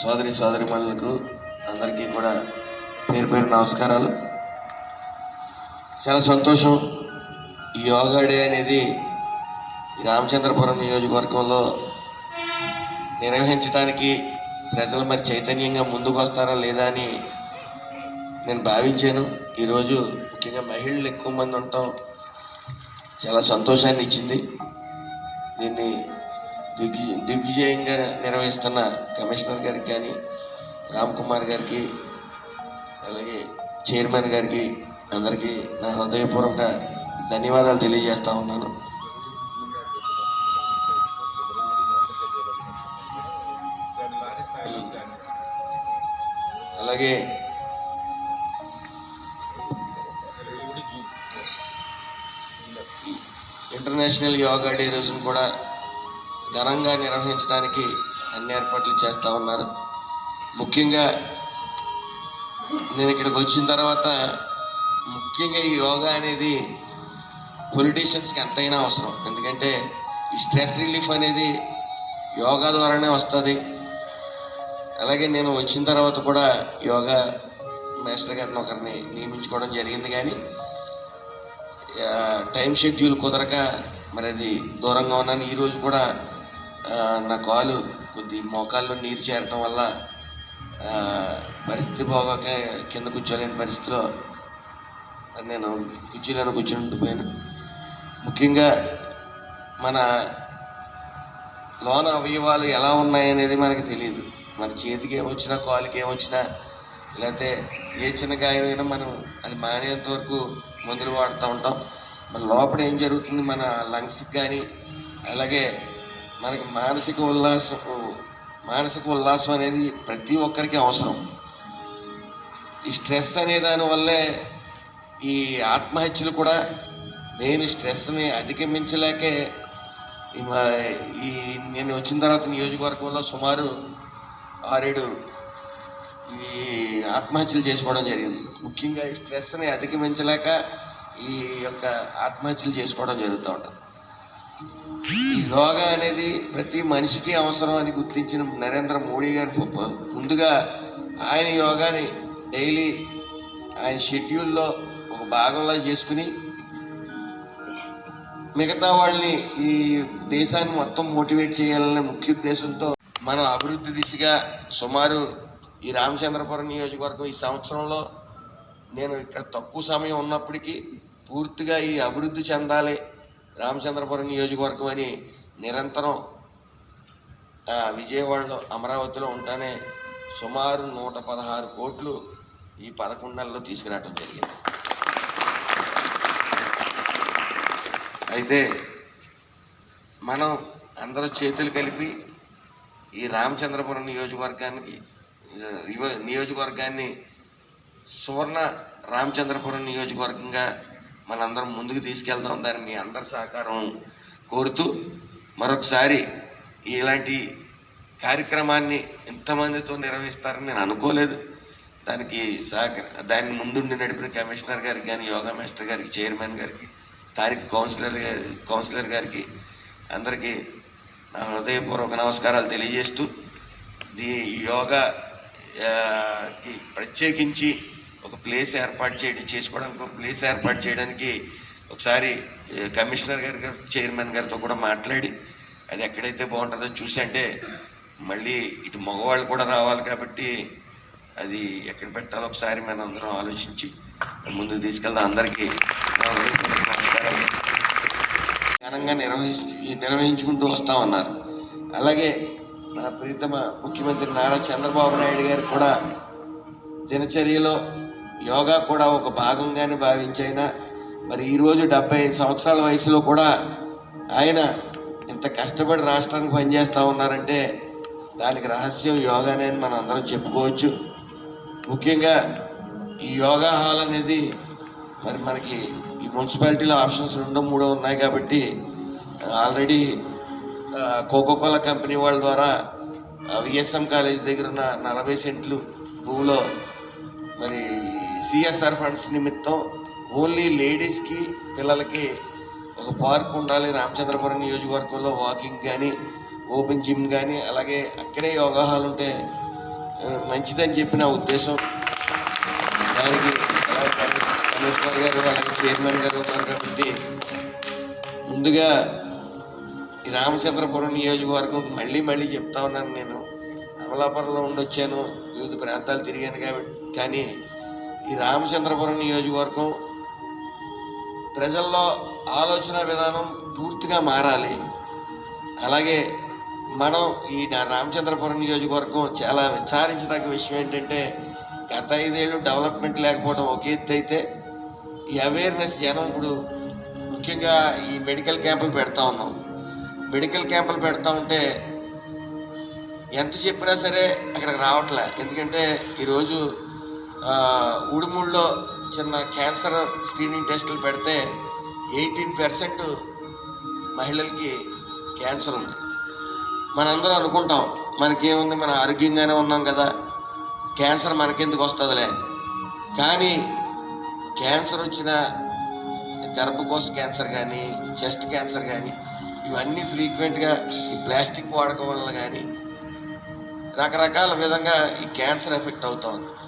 సోదరి సోదరిమణులకు అందరికీ కూడా పేరు పేరు నమస్కారాలు. చాలా సంతోషం. ఈ యోగా డే అనేది రామచంద్రపురం నియోజకవర్గంలో నిర్వహించడానికి ప్రజలు మరి చైతన్యంగా ముందుకు వస్తారా లేదా అని నేను భావించాను. ఈరోజు ముఖ్యంగా మహిళలు ఎక్కువ మంది ఉండటం చాలా సంతోషాన్ని ఇచ్చింది. దీన్ని దిగ్వి దిగ్విజయంగా నిర్వహిస్తున్న కమిషనర్ గారికి కానీ రామ్ కుమార్ గారికి అలాగే చైర్మన్ గారికి అందరికీ నా హృదయపూర్వక ధన్యవాదాలు తెలియజేస్తూ ఉన్నాను. అలాగే ఇంటర్నేషనల్ యోగా డే రోజును కూడా ఘనంగా నిర్వహించడానికి అన్ని ఏర్పాట్లు చేస్తూ ఉన్నారు. ముఖ్యంగా నేను ఇక్కడికి వచ్చిన తర్వాత ముఖ్యంగా ఈ యోగా అనేది పొలిటీషియన్స్కి ఎంతైనా అవసరం. ఎందుకంటే ఈ స్ట్రెస్ రిలీఫ్ అనేది యోగా ద్వారానే వస్తుంది. అలాగే నేను వచ్చిన తర్వాత కూడా యోగా మాస్టర్ గారిని ఒకరిని నియమించుకోవడం జరిగింది కానీ టైం షెడ్యూల్ కుదరక మరి అది దూరంగా ఉన్నాను. ఈరోజు కూడా నా కాలు కొద్ది మోకాల్లో నీరు చేరటం వల్ల పరిస్థితి బాగోక కింద కూర్చోలేని పరిస్థితిలో నేను కుర్చీలోనే కూర్చొని ఉండిపోయాను. ముఖ్యంగా మన లోన అవయవాలు ఎలా ఉన్నాయనేది మనకి తెలియదు మన చేతికి ఏమొచ్చినా కాలుకి ఏమొచ్చినా లేకపోతే ఏ చిన్న గాయమైనా మనం అది మానేంత వరకు మందులు వాడుతూ ఉంటాం. మన లోపల ఏం జరుగుతుంది? మన లంగ్స్కి కానీ అలాగే మనకి మానసిక ఉల్లాసం మానసిక ఉల్లాసం అనేది ప్రతి ఒక్కరికి అవసరం. ఈ స్ట్రెస్ అనే దానివల్లే ఈ ఆత్మహత్యలు కూడా నేను స్ట్రెస్ని అధిగమించలేకే ఈ నేను వచ్చిన తర్వాత నియోజకవర్గంలో సుమారు ఆరేడు ఈ ఆత్మహత్యలు చేసుకోవడం జరిగింది. ముఖ్యంగా ఈ స్ట్రెస్ని అధిగమించలేక ఈ యొక్క ఆత్మహత్యలు చేసుకోవడం జరుగుతూ ఉంటుంది. ఈ యోగా అనేది ప్రతి మనిషికి అవసరం అని గుర్తించిన నరేంద్ర మోడీ గారు ముందుగా ఆయన యోగాని డైలీ ఆయన షెడ్యూల్లో ఒక భాగంలో చేసుకుని మిగతా వాళ్ళని ఈ దేశాన్ని మొత్తం మోటివేట్ చేయాలనే ముఖ్య ఉద్దేశంతో మనం అభివృద్ధి దిశగా సుమారు ఈ రామచంద్రపురం నియోజకవర్గం ఈ సంవత్సరంలో నేను ఇక్కడ తక్కువ సమయం ఉన్నప్పటికీ పూర్తిగా ఈ అభివృద్ధి చెందాలి రామచంద్రపురం నియోజకవర్గం అని నిరంతరం విజయవాడలో అమరావతిలో ఉంటానే సుమారు నూట పదహారు కోట్లు ఈ పదకొండు నెలల్లో తీసుకురావడం జరిగింది. అయితే మనం అందరూ చేతులు కలిపి ఈ రామచంద్రపురం నియోజకవర్గానికి నియోజకవర్గాన్ని సువర్ణ రామచంద్రపురం నియోజకవర్గంగా మనందరం ముందుకు తీసుకెళ్దాం దాన్ని మీ అందరి సహకారం కోరుతూ మరొకసారి ఇలాంటి కార్యక్రమాన్ని ఇంతమందితో నిర్వహిస్తారని నేను అనుకోలేదు. దానికి సహక దాన్ని ముందుండి నడిపిన కమిషనర్ గారికి కానీ యోగా మాస్టర్ గారికి చైర్మన్ గారికి స్థానిక కౌన్సిలర్ గారి కౌన్సిలర్ గారికి అందరికీ నా హృదయపూర్వక నమస్కారాలు తెలియజేస్తూ దీ యోగా కి ప్రత్యేకించి ప్లేస్ ఏర్పాటు చేయడం చేసుకోవడానికి ఒక ప్లేస్ ఏర్పాటు చేయడానికి ఒకసారి కమిషనర్ గారి చైర్మన్ గారితో కూడా మాట్లాడి అది ఎక్కడైతే బాగుంటుందో చూసి అంటే మళ్ళీ ఇటు మగవాళ్ళు కూడా రావాలి కాబట్టి అది ఎక్కడ పెట్టాలో ఒకసారి మనం అందరం ఆలోచించి ముందుకు తీసుకెళ్దాం. అందరికీ ఘనంగా నిర్వహించి నిర్వహించుకుంటూ వస్తా ఉన్నారు. అలాగే మన ప్రీతమ ముఖ్యమంత్రి నారా చంద్రబాబు నాయుడు గారు కూడా దినచర్యలో యోగా కూడా ఒక భాగంగానే భావించైనా మరి ఈరోజు డెబ్బై ఐదు సంవత్సరాల వయసులో కూడా ఆయన ఇంత కష్టపడి రాష్ట్రానికి పనిచేస్తూ ఉన్నారంటే దానికి రహస్యం యోగానే అని మనం అందరం చెప్పుకోవచ్చు. ముఖ్యంగా ఈ యోగా హాల్ అనేది మరి మనకి ఈ మున్సిపాలిటీలో ఆప్షన్స్ రెండో మూడో ఉన్నాయి కాబట్టి ఆల్రెడీ కోకోకోలా కంపెనీ వాళ్ళ ద్వారా విఎస్ఎం కాలేజ్ దగ్గర ఉన్న నలభై సెంట్లు భూమిలో సిఎస్ఆర్ ఫండ్స్ నిమిత్తం ఓన్లీ లేడీస్కి పిల్లలకి ఒక పార్క్ ఉండాలి. రామచంద్రపురం నియోజకవర్గంలో వాకింగ్ కానీ ఓపెన్ జిమ్ కానీ అలాగే అక్కడే యోగా హాల్ ఉంటే మంచిదని చెప్పి నా ఉద్దేశం. దానికి కమిషనర్ గారు అలాగే చైర్మన్ గారు ఉన్నారు కాబట్టి ముందుగా రామచంద్రపురం నియోజకవర్గం మళ్ళీ మళ్ళీ చెప్తా ఉన్నాను నేను. అమలాపురంలో ఉండొచ్చాను. వివిధ ప్రాంతాలు తిరిగాను కాబట్టి కానీ ఈ రామచంద్రపురం నియోజకవర్గం ప్రజల్లో ఆలోచన విధానం పూర్తిగా మారాలి. అలాగే మనం ఈ రామచంద్రపురం నియోజకవర్గం చాలా విచారించదగ్గ విషయం ఏంటంటే గత ఐదేళ్ళు డెవలప్మెంట్ లేకపోవడం ఒక ఎత్తు అయితే ఈ అవేర్నెస్ జనం ఇప్పుడు ముఖ్యంగా ఈ మెడికల్ క్యాంపులు పెడతా ఉన్నాం. మెడికల్ క్యాంపులు పెడతా ఉంటే ఎంత చెప్పినా సరే అక్కడికి రావట్లే. ఎందుకంటే ఈరోజు ఆ, చిన్న క్యాన్సర్ స్క్రీనింగ్ టెస్టులు పెడితే ఎయిటీన్ పర్సెంట్ మహిళలకి క్యాన్సర్ ఉంది. మనందరం అనుకుంటాం మనకేముంది మన ఆరోగ్యంగానే ఉన్నాం కదా క్యాన్సర్ మనకెందుకు వస్తుందిలే. కానీ క్యాన్సర్ వచ్చిన గర్భకోశ క్యాన్సర్ కానీ చెస్ట్ క్యాన్సర్ కానీ ఇవన్నీ ఫ్రీక్వెంట్గా ఈ ప్లాస్టిక్ వాడకం వల్ల కానీ రకరకాల విధంగా ఈ క్యాన్సర్ ఎఫెక్ట్ అవుతుంది. ఉంది